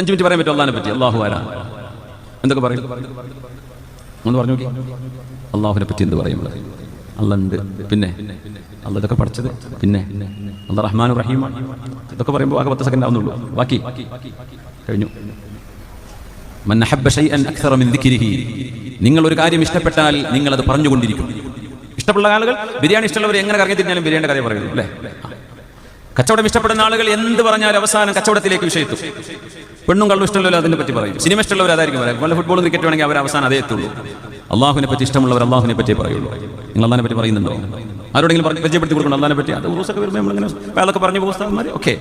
അഞ്ച് മിനിറ്റ് പറയാൻ പറ്റും പറ്റി. അള്ളാഹു ആരാ എന്തൊക്കെ പറയും? ഒന്ന് പറഞ്ഞു നോക്കി. അള്ളാഹുവിനെ പറ്റി എന്ത് പറയും? അള്ളണ്ട് പിന്നെ? അള്ള ഇതൊക്കെ പഠിച്ചത്. പിന്നെ? അള്ള റഹ്മാൻ റഹീം. ഇതൊക്കെ പറയുമ്പോൾ ആകെ പത്ത് സെക്കൻഡ് ആവുന്നുള്ളൂ. ബാക്കി? കഴിഞ്ഞു. നിങ്ങൾ ഒരു കാര്യം ഇഷ്ടപ്പെട്ടാൽ നിങ്ങൾ അത് പറഞ്ഞുകൊണ്ടിരിക്കും. ഇഷ്ടപ്പെട്ട ആളുകൾ ബിരിയാണി ഇഷ്ടമുള്ളവർ എങ്ങനെ കറങ്ങി തിരിഞ്ഞാലും ബിരിയാണിയുടെ കാര്യം പറയുന്നു അല്ലേ? കച്ചവടം ഇഷ്ടപ്പെടുന്ന ആളുകൾ എന്ത് പറഞ്ഞാലും അവസാനം കച്ചവടത്തിലേക്ക് വിഷയത്തു. പെണ്ണും കള്ളും ഇഷ്ടമുള്ളവർ അതിനെ പറ്റി പറയും. സിനിമ ഇഷ്ടമുള്ളവർ അതായിരിക്കും പറയാം വല്ല ഫുട്ബോളും ക്രിക്കറ്റ് വേണമെങ്കിൽ അവർ അവസാനം അതേ എത്തുള്ളൂ. അള്ളാഹുവിനെ പറ്റി ഇഷ്ടമുള്ളവർ അള്ളാഹുവിനെ പറ്റി പറയുള്ളൂ. നിങ്ങൾ അള്ളാഹിനെ പറ്റി പറയുന്നുണ്ടോ? ആരോടെങ്കിലും പരിചയപ്പെടുത്തി കൊടുക്കണം അള്ളാഹിനെ പറ്റി അത് ദിവസമൊക്കെ വരുമ്പോൾ നമ്മളിങ്ങനെ അയാളൊക്കെ പറഞ്ഞു പോകുന്നവന്മാർ ഓക്കെ.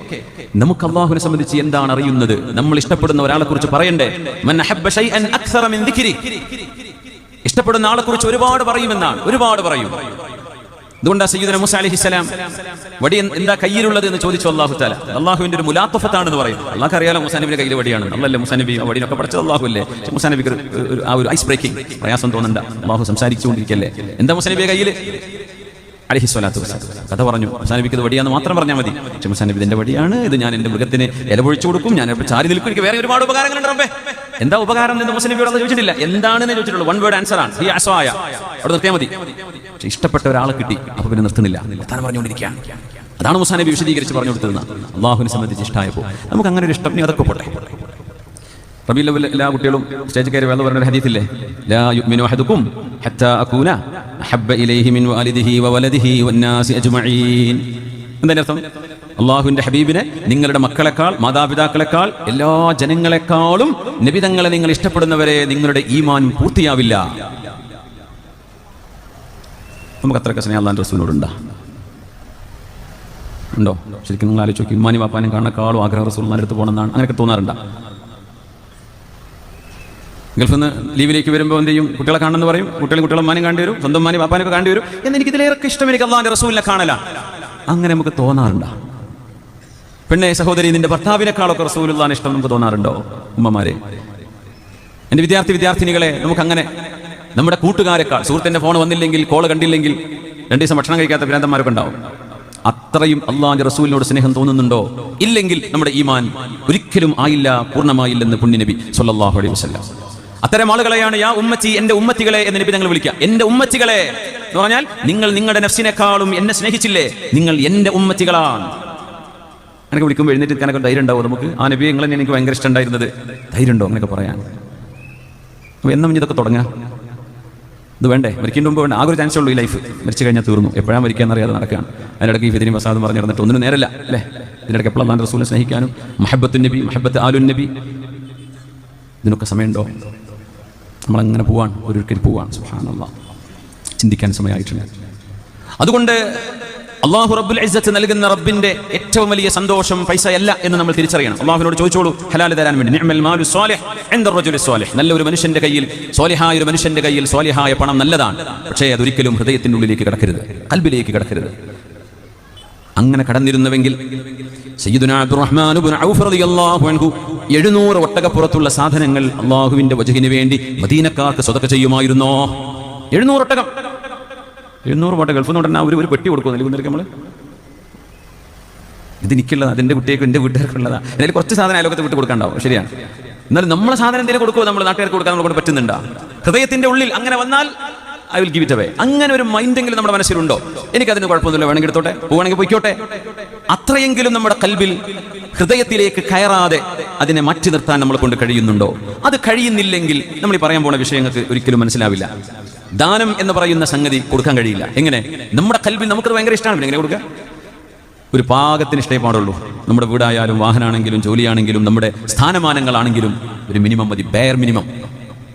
നമുക്ക് അള്ളാഹുവിനെ സംബന്ധിച്ച് എന്താണ് അറിയുന്നത്? നമ്മൾ ഇഷ്ടപ്പെടുന്ന ഒരാളെ കുറിച്ച് പറയണ്ടേ? ഇഷ്ടപ്പെടുന്ന ആളെ കുറിച്ച് ഒരുപാട് പറയുമെന്നാണ്. ഒരുപാട് പറയും. അതുകൊണ്ടാ സയ്യിദന അലഹി ഇസ്ലാം വടി എന്ത് കയ്യിലുള്ളത് എന്ന് ചോദിച്ചു അള്ളാഹു താല അള്ളാഹുവിന്റെ ഒരു മുലാത്തഫത്താണെന്ന് പറയും അള്ളാഹ് അറിയാലോ മുസാനബിന്റെ കയ്യിൽ വടിയാണ്. അല്ലല്ലേ മുസാനബി ആ വടിനൊക്കെ പഠിച്ചത് അള്ളാഹു അല്ലേ മുസാനബിക്ക് ആ ഒരു ഐസ് ബ്രേക്കിംഗ് പ്രയാസം തോന്നണ്ട. അള്ളാഹു സംസാരിച്ചുകൊണ്ടിരിക്കല്ലേ? എന്താ മുസാനബിയുടെ കയ്യിൽ അലഹി സ്വലാത്തു. കഥ പറഞ്ഞു മുസാനബിക്ക് ഇത് വടിയാന്ന് മാത്രം പറഞ്ഞാൽ മതി. പക്ഷെ മുസാനബി ഇതിന്റെ വടിയാണ് ഇത്. ഞാൻ എന്റെ മൃഗത്തിന് ഇലപൊഴിച്ചു കൊടുക്കും. ഞാൻ ചാരി നിൽക്കും. എനിക്ക് വേറെ ഒരുപാട് ഉപകാരങ്ങളുണ്ട് എന്താ ഉപകാരം എന്ന് മുസ്ലിബിയോട് ചോദിച്ചിട്ടില്ല. എന്താണെന്ന് ചോദിച്ചിട്ടുള്ളൂ. വൺ വേർഡ് ആൻസർ ആണ്. ഈ അസ്വായ അവിടെ നിർത്തിയാൽ മതി. പക്ഷെ ഇഷ്ടപ്പെട്ട ഒരാളെ കിട്ടി. അപ്പൊ പിന്നെ നിർത്തുന്നില്ല. താൻ പറഞ്ഞുകൊണ്ടിരിക്കുകയാണ്. അതാണ് മുസാനബി വിശദീകരിച്ച് പറഞ്ഞു കൊടുത്തിരുന്നത് അള്ളാഹുവിനെ സംബന്ധിച്ച് ഇഷ്ടമായപ്പോൾ നമുക്ക് അങ്ങനെ ഒരു ഇഷ്ടം അതൊക്കെ പോട്ടെ. റബീൽ എല്ലാ കുട്ടികളും സ്റ്റേജ് കയറി വേണം പറഞ്ഞ ഹദീസില്ലേ? ലാ യുഅ്മിനു അഹദുക്കും ഹത്താ അകൂന അഹബ്ബ ഇലൈഹി മിൻ വാലിദിഹി വവലദിഹി വന്നാസി അജ്മഈൻ. എന്താണ് അർത്ഥം അള്ളാഹുവിന്റെ ഹബീബിനെ നിങ്ങളുടെ മക്കളെക്കാൾ മാതാപിതാക്കളെക്കാൾ എല്ലാ ജനങ്ങളെക്കാളും നിബിതങ്ങളെ നിങ്ങൾ ഇഷ്ടപ്പെടുന്നവരെ നിങ്ങളുടെ ഈമാൻ പൂർത്തിയാവില്ല. നമുക്ക് അത്രയൊക്കെ സ്നേഹം അള്ളാൻ റസൂലിനോടുണ്ടാ? ഉണ്ടോ? ശരിക്കും നിങ്ങൾ ആലോചിച്ച് നോക്കി. ഇമ്മാനി വാപ്പാനും കാണക്കാളും ആഗ്രഹം റസൂൽ അടുത്ത് പോകണമെന്നാണ്. അങ്ങനെയൊക്കെ തോന്നാറുണ്ടോ? ഗൾഫിൽ നിന്ന് ലീവിലേക്ക് വരുമ്പോൾ എന്ത് ചെയ്യും? കുട്ടികളെ കാണണമെന്ന് പറയും. കുട്ടികളും കുട്ടികളെ മാനും കാണേണ്ടി വരും. സ്വന്തം മാനും പാപ്പാനൊക്കെ കാണേണ്ടി വരും. എന്ന് എനിക്ക് ഇതിലേറെ ഇഷ്ടം എനിക്ക് അള്ളാഹിന്റെ റസൂലിനെ കാണല. അങ്ങനെ നമുക്ക് തോന്നാറുണ്ടോ? പെണ്ണെ സഹോദരി നിന്റെ ഭർത്താവിനേക്കാളൊക്കെ റസൂലുള്ളാൻ ഇഷ്ടം നമുക്ക് തോന്നാറുണ്ടോ? ഉമ്മമാരെ. എന്റെ വിദ്യാർത്ഥി വിദ്യാർത്ഥിനികളെ നമുക്ക് അങ്ങനെ നമ്മുടെ കൂട്ടുകാരെക്കാൾ സുഹൃത്തിന്റെ ഫോൺ വന്നില്ലെങ്കിൽ കോൾ കണ്ടില്ലെങ്കിൽ രണ്ടു ദിവസം ഭക്ഷണം കഴിക്കാത്ത ഭ്രാന്തന്മാരൊക്കെ ഉണ്ടാവും. അത്രയും അള്ളാഹിന്റെ റസൂലിനോട് സ്നേഹം തോന്നുന്നുണ്ടോ? ഇല്ലെങ്കിൽ നമ്മുടെ ഈമാൻ ഒരിക്കലും ആയില്ല പൂർണമായില്ലെന്ന് പുണ്യനബി സല്ലല്ലാഹു അലൈഹി വസല്ലം. അത്തരം ആളുകളെയാണ് യാ ഉമ്മച്ചി എന്റെ ഉമ്മത്തികളെ എന്ന് നബി ഞങ്ങൾ വിളിക്കുക എന്റെ ഉമ്മച്ചികളെ എന്ന് പറഞ്ഞാൽ നിങ്ങൾ നിങ്ങളുടെ നഫ്സിനെക്കാളും എന്നെ സ്നേഹിച്ചില്ലേ? നിങ്ങൾ എന്റെ ഉമ്മത്തികളാണ്. അങ്ങനെ വിളിക്കുമ്പോൾ എഴുന്നേറ്റ് കണക്ക് ധൈര്യം ഉണ്ടാവും നമുക്ക്? ആ നബി നിങ്ങളെ എനിക്ക് ഭയങ്കര ഇഷ്ടം ഉണ്ടായിരുന്നത്. ധൈര്യം ഉണ്ടോ അങ്ങനെയൊക്കെ പറയാൻ? അപ്പോൾ എന്നും ഇതൊക്കെ തുടങ്ങാം? ഇത് വേണ്ടേ? മരിക്കേണ്ട മുമ്പ് വേണ്ട? ആ ഒരു ചാൻസേ ഉള്ളൂ ഈ ലൈഫ് മരിച്ചു കഴിഞ്ഞാൽ തീർന്നു. എപ്പോഴാണ് മരിക്കാന്നറിയാതെ നടക്കുകയാണ്. അതിനിടയ്ക്ക് ഈ ഫിദിനി പ്രസാദം പറഞ്ഞു നടന്നിട്ട് ഒന്നിനും നേരല്ല അല്ലേ? ഇതിനിടയ്ക്ക് എപ്പോഴും അള്ളാൻ റസൂലിനെ സ്നേഹിക്കാനും? മഹബത്ത് നബി മഹബത്ത് ആലുൻ നബി. ഇതിനൊക്കെ സമയമുണ്ടോ? നമ്മളങ്ങനെ പോവാണ്? ഒരിക്കൽ പോവാണ്. സുഹാനുള്ള ചിന്തിക്കാൻ സമയമായിട്ടുണ്ട്. അതുകൊണ്ട് അള്ളാഹു റബ്ബുൽ ഇസ്സത്ത് നൽകുന്ന റബ്ബിന്റെ ഏറ്റവും വലിയ സന്തോഷം പൈസയല്ല എന്ന് നമ്മൾ തിരിച്ചറിയണം. അള്ളാഹുവിനോട് ചോദിച്ചോളൂ ഹലാൽ തരാൻ വേണ്ടി. നിഅമൽ മാലു സ്വാലിഹ് സ്വാലിഹ്. നല്ല ഒരു മനുഷ്യന്റെ കയ്യിൽ സ്വാലിഹായ ഒരു മനുഷ്യന്റെ കയ്യിൽ സ്വാലിഹായ പണം നല്ലതാണ്. പക്ഷേ അതൊരിക്കലും ഹൃദയത്തിന്റെ ഉള്ളിലേക്ക് കടക്കരുത്. കൽബിലേക്ക് കടക്കരുത്. അങ്ങനെ കടന്നിരുന്നുവെങ്കിൽ ഇബ്നു ഔഫ് റളിയല്ലാഹു അൻഹു 700 ഒട്ടകപ്പുറത്തുള്ള സാധനങ്ങൾ അള്ളാഹുവിന്റെ വജഹിന് വേണ്ടി മദീനക്കാർക്ക് സ്വതക്ക ചെയ്യുമായിരുന്നോ? 700 ഒട്ടകം. എഴുന്നൂറ് ഒട്ടകം ഗൾഫിൽ നിന്ന് ഒരു ഒരു പെട്ടി കൊടുക്കുമോ നൽകുന്നവർക്ക് നമ്മൾ ഇത് എനിക്കുള്ളത് അതിന്റെ കുട്ടിയേക്കും എന്റെ വീട്ടുകാർക്കുള്ളതാ. അതിൽ കുറച്ച് സാധനം അയലോകത്ത് വിട്ട് കൊടുക്കാണ്ടാവും. ശരിയാണ്. എന്നാലും നമ്മളെ സാധനം എന്തെങ്കിലും കൊടുക്കുമോ നമ്മൾ നാട്ടുകാർക്ക് കൊടുക്കാൻ നമ്മളെ പറ്റുന്നുണ്ടോ? ഹൃദയത്തിന്റെ ഉള്ളിൽ അങ്ങനെ വന്നാൽ I will give it away അങ്ങനെ ഒരു മൈൻഡെങ്കിലും നമ്മുടെ മനസ്സിലുണ്ടോ? എനിക്കതിന് കുഴപ്പമൊന്നുമില്ല. വേണമെങ്കിൽ എടുത്തോട്ടെ? പോവാണെങ്കിൽ പോയിക്കോട്ടെ? അത്രയെങ്കിലും നമ്മുടെ കൽബിൽ ഹൃദയത്തിലേക്ക് കയറാതെ അതിനെ മാറ്റി നിർത്താൻ നമ്മൾ കൊണ്ട് കഴിയുന്നുണ്ടോ? അത് കഴിയുന്നില്ലെങ്കിൽ നമ്മൾ ഈ പറയാൻ പോണ വിഷയങ്ങൾക്ക് ഒരിക്കലും മനസ്സിലാവില്ല. ദാനം എന്ന് പറയുന്ന സംഗതി കൊടുക്കാൻ കഴിയില്ല. എങ്ങനെ? നമ്മുടെ കൽബിൽ നമുക്കത് ഭയങ്കര ഇഷ്ടമാണ്. എങ്ങനെ കൊടുക്കുക? ഒരു പാകത്തിന് ഇഷ്ടേ പാടുള്ളൂ നമ്മുടെ വീടായാലും വാഹനമാണെങ്കിലും ജോലിയാണെങ്കിലും നമ്മുടെ സ്ഥാനമാനങ്ങളാണെങ്കിലും ഒരു മിനിമം മതി. ബെയർ മിനിമം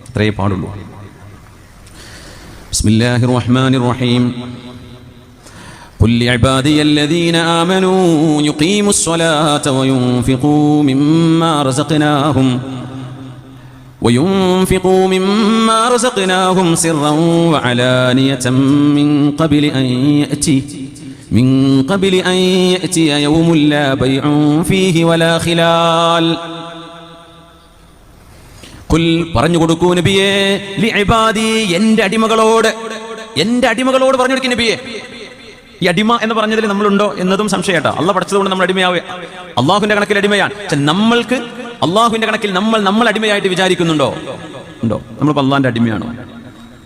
അത്രയേ പാടുള്ളൂ. بسم الله الرحمن الرحيم. قل لعبادي الذين آمنوا يقيموا الصلاة وينفقوا مما رزقناهم وينفقوا مما رزقناهم سرا وعلانية من قبل أن يأتي من قبل أن يأتي يوم لا بيع فيه ولا خلال. കുൽ പറഞ്ഞു കൊടുക്കൂ നബിയെ. എന്റെ അടിമകളോട്. എന്റെ അടിമകളോട് പറഞ്ഞു കൊടുക്കും നബിയെ. ഈ അടിമ എന്ന് പറഞ്ഞതിൽ നമ്മളുണ്ടോ എന്നതും സംശയട്ടോ അല്ല പഠിച്ചതുകൊണ്ട് നമ്മൾ അടിമയാവുക അള്ളാഹുവിന്റെ കണക്കിൽ അടിമയാണ്. നമ്മൾക്ക് അള്ളാഹുവിന്റെ കണക്കിൽ നമ്മൾ നമ്മൾ അടിമയായിട്ട് വിചാരിക്കുന്നുണ്ടോ? ഉണ്ടോ? നമ്മൾ അള്ളാന്റെ അടിമയാണോ?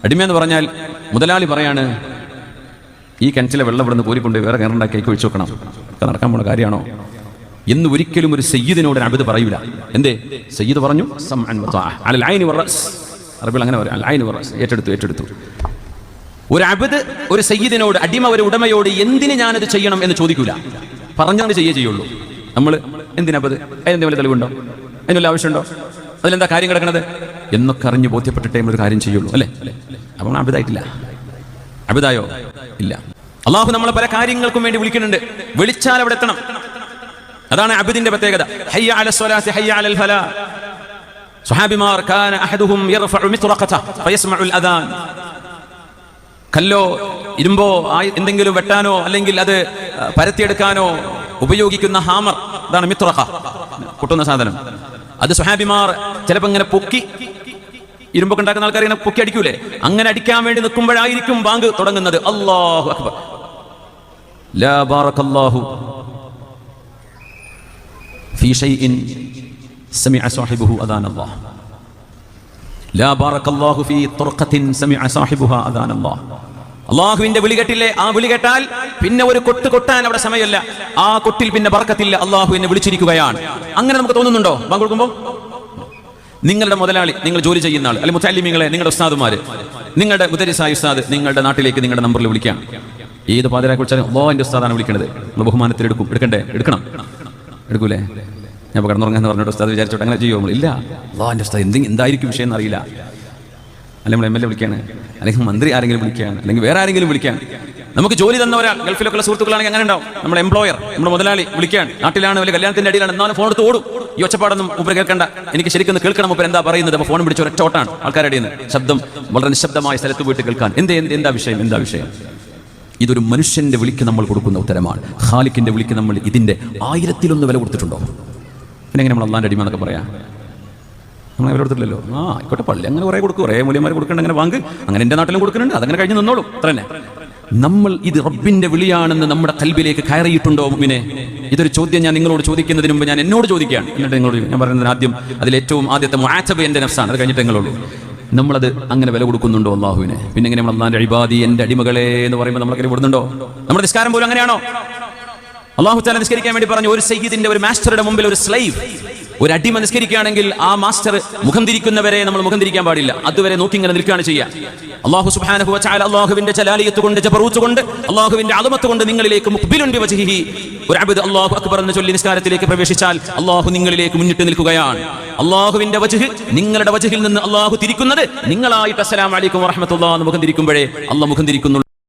അടിമ എന്ന് പറഞ്ഞാൽ മുതലാളി പറയാണ് ഈ കിണറ്റിലെ വെള്ളം ഇവിടുന്ന് കോരിക്കൊണ്ട് വേറെ കിണറുണ്ടാക്കി കഴിച്ചു വെക്കണം. നടക്കാൻ പോണ കാര്യമാണോ? എന്ന് ഒരിക്കലും ഒരു സയ്യിദിനോട് അബിദ് പറയൂല. എന്തേ? സയ്യിദ് പറഞ്ഞു. അറബിൽ അങ്ങനെ. ഏറ്റെടുത്തു ഏറ്റെടുത്തു. ഒരു അബിദ് ഒരു സയ്യിദിനോട് അടിമ ഒരു ഉടമയോട് എന്തിന് ഞാനത് ചെയ്യണം എന്ന് ചോദിക്കൂല. പറഞ്ഞാണ് ചെയ്യേ ചെയ്യുള്ളൂ. നമ്മൾ എന്തിനത് അതിനെന്തെങ്കിലും വല്ല തെളിവുണ്ടോ? അതിനുള്ള ആവശ്യമുണ്ടോ? അതിലെന്താ കാര്യം കിടക്കണത്? എന്നൊക്കെ അറിഞ്ഞ് ബോധ്യപ്പെട്ടിട്ടേ ഒരു കാര്യം ചെയ്യുള്ളൂ അല്ലേ? അപ്പോൾ അബിതായിട്ടില്ല അബിതായോ ഇല്ല. അള്ളാഹു നമ്മളെ പല കാര്യങ്ങൾക്കും വേണ്ടി വിളിക്കുന്നുണ്ട്. വിളിച്ചാൽ അവിടെ എത്തണം. അതാണ് അബിദിന്റെ പ്രത്യേകത. ഹയ്യ ഹയ്യ അലൽ കാന അഹദുഹും മിത്റഖത അദാൻ. കല്ലോ ഇരുമ്പോ എന്തെങ്കിലും വെട്ടാനോ അല്ലെങ്കിൽ അത് പരത്തിയെടുക്കാനോ ഉപയോഗിക്കുന്ന ഹാമർ അതാണ് മിത്രഹ കുട്ടുന്ന സാധനം. അത് സുഹാബിമാർ ചിലപ്പോ ഇങ്ങനെ പൊക്കി ഇരുമ്പൊക്കെ ഉണ്ടാക്കുന്ന ആൾക്കാർ ഇങ്ങനെ പൊക്കി അടിക്കൂലേ? അങ്ങനെ അടിക്കാൻ വേണ്ടി നിൽക്കുമ്പോഴായിരിക്കും ബാങ്ക് തുടങ്ങുന്നത്. അള്ളാഹു അക്ബർ. ലാ في شيء سمع صاحبه أذان الله لا بارك الله في طرقة سمع صاحبها أذان الله അള്ളാഹുവിന്റെ വിളി കേട്ടില്ലേ ആ വിളി കേട്ടാൽ പിന്നെ ഒരു കൊട്ട് കൊട്ടാൻ അവിടെ സമയമല്ല ആ കൊട്ടിൽ പിന്നെ ബറക്കത്തില്ല അള്ളാഹു എന്നെ വിളിച്ചിരിക്കുകയാണ് അങ്ങനെ നമുക്ക് തോന്നുന്നുണ്ടോ ബാങ്ക് കൊടുക്കുമ്പോ നിങ്ങളുടെ മുതലാളി നിങ്ങൾ ജോലി ചെയ്യുന്ന ആൾ അല്ലെങ്കിൽ മുത്താലിമിങ്ങളെ നിങ്ങളുടെ ഉസ്താദുമാര് നിങ്ങളുടെ മുദരിസായ ഉസ്താദ് നിങ്ങളുടെ നാട്ടിലേക്ക് നിങ്ങളുടെ നമ്പറിൽ വിളിക്കാം ഏത് പാതിരാ കുറിച്ചാലും അല്ലോ എന്റെ ഉസ്താദാണ് വിളിക്കുന്നത് നമ്മൾ ബഹുമാനത്തിൽ എടുക്കും എടുക്കണ്ടേ എടുക്കണം എടുക്കൂലേ ഞാൻ ഇപ്പോൾ കിടന്നുറങ്ങാന്ന് പറഞ്ഞിട്ട് ഉസ്താദ് വിചാരിച്ചോട്ട്. അങ്ങനെ ചെയ്യുമോ ഇല്ല. അല്ലോ എന്റെ ഉസ്താദ് എന്തെങ്കിലും എന്തായിരിക്കും വിഷയം എന്നറിയില്ല. അല്ലെങ്കിൽ നമ്മൾ എം എൽ എ വിളിക്കുകയാണ് അല്ലെങ്കിൽ മന്ത്രി ആരെങ്കിലും വിളിക്കുകയാണ് അല്ലെങ്കിൽ വേറെ ആരെങ്കിലും വിളിക്കുകയാണ് നമുക്ക് ജോലി തന്ന ഒരാൾ ഗൾഫിലൊക്കെ സുഹൃത്തുക്കളാണെങ്കിൽ അങ്ങനെ ഉണ്ടാവും. നമ്മുടെ എംപ്ലോയർ നമ്മുടെ മുതലാളി വിളിക്കുകയാണ് നാട്ടിലാണ് വലിയ കല്യാണത്തിന്റെ അടിയിലാണ്. എന്നാലും ഫോൺ എടുത്ത് ഓടും. ഈ ഒച്ചപ്പാടൊന്നും ഉപ്പര കേൾക്കണ്ട. എനിക്ക് ശരിക്കും കേൾക്കണം ഉപ്പര എന്താ പറയുന്നത്? അപ്പോൾ ഫോൺ പിടിച്ച ഒരൊറ്റ ഓട്ടാണ് ആൾക്കാരുടെ ശബ്ദം വളരെ നിശബ്ദമായ സ്ഥലത്ത് പോയിട്ട് കേൾക്കാൻ. എന്ത് എന്ത് എന്താ വിഷയം? എന്താ വിഷയം? ഇതൊരു മനുഷ്യന്റെ വിളിക്ക് നമ്മൾ കൊടുക്കുന്ന ഉത്തരമാണ്. ഖാലിക്കിന്റെ വിളിക്ക് നമ്മൾ ഇതിന്റെ ആയിരത്തിലൊന്ന് വില കൊടുത്തിട്ടുണ്ടോ? പിന്നെ എങ്ങനെ നമ്മൾ അള്ളാന്റെ അടിമ എന്നൊക്കെ പറയാം? നമ്മൾ വില കൊടുത്തില്ലല്ലോ ആ ആയിക്കോട്ടെ പള്ളി അങ്ങനെ കുറേ കൊടുക്കും. കുറേ മൂല്യന്മാർ കൊടുക്കേണ്ട അങ്ങനെ വാങ്ങ് അങ്ങനെ എന്റെ നാട്ടിലും കൊടുക്കുന്നുണ്ട് അതങ്ങനെ കഴിഞ്ഞ് നിന്നോളൂ. അത്ര തന്നെ. നമ്മൾ ഇത് റബ്ബിന്റെ വിളിയാണെന്ന് നമ്മുടെ കൽബിലേക്ക് കയറിയിട്ടുണ്ടോ മുമ്പിനെ ഇതൊരു ചോദ്യം ഞാൻ നിങ്ങളോട് ചോദിക്കുന്നതിന് മുമ്പ് ഞാൻ എന്നോട് ചോദിക്കുകയാണ്. എന്നിട്ട് നിങ്ങളോട് ഞാൻ പറയുന്നത് ആദ്യം അതിൽ ഏറ്റവും ആദ്യത്തെ മാച്ചബ് എന്റെ നഫ്സാണ്. അത് കഴിഞ്ഞിട്ട് നിങ്ങളോട്. നമ്മളത് അങ്ങനെ വില കൊടുക്കുന്നുണ്ടോ അള്ളാഹുവിനെ പിന്നെ എങ്ങനെ നമ്മൾ അള്ളാന്റെ അഴിബാദി എന്റെ അടിമകളെ എന്ന് പറയുമ്പോൾ നമ്മളൊക്കെ വിടുന്നുണ്ടോ നമ്മുടെ നിസ്കാരം പോലും അങ്ങനെയാണോ? അള്ളാഹു താല നിസ്കരിക്കാൻ വേണ്ടി പറഞ്ഞു ഒരു സയ്യിദിന്റെ ഒരു മാസ്റ്ററുടെ മുമ്പിൽ ഒരു സ്ലൈവ് ഒരു അടിമ നിസ്കരിക്കുകയാണെങ്കിൽ ആ മാസ്റ്റർ മുഖം തിരിക്കുന്നവരെ നമ്മൾ മുഖം തിരിക്കാൻ പാടില്ല. അതുവരെ നോക്കി ഇങ്ങനെ നിൽക്കുകയാണ് ചെയ്യുക അള്ളാഹു സുബ്ഹാനഹു വ തആല അള്ളാഹുവിന്റെ ചലാലിയത്ത് കൊണ്ട് ജബറൂത്ത് കൊണ്ട് അള്ളാഹുവിന്റെ അളമത്ത് കൊണ്ട് നിങ്ങളിലേക്ക് മുഖ്ബിലുണ്ട് വജ്ഹിഹി ഒരു അബിദ് അള്ളാഹു അക്ബർ എന്ന് ചൊല്ലി നിസ്കാരത്തിലേക്ക് പ്രവേശിച്ചാൽ അള്ളാഹു നിങ്ങളിലേക്ക് മുന്നിട്ട് നിൽക്കുകയാണ്. അള്ളാഹുവിന്റെ വജഹ് നിങ്ങളുടെ വജഹിൽ നിന്ന് അള്ളാഹു തിരിക്കുന്നത് നിങ്ങളായിട്ട് അസ്സലാമു അലൈക്കും വറഹമത്തുള്ള മുഖം തിരിക്കുമ്പോഴേ അള്ളാഹ് മുഖം തിരിക്കുന്നു.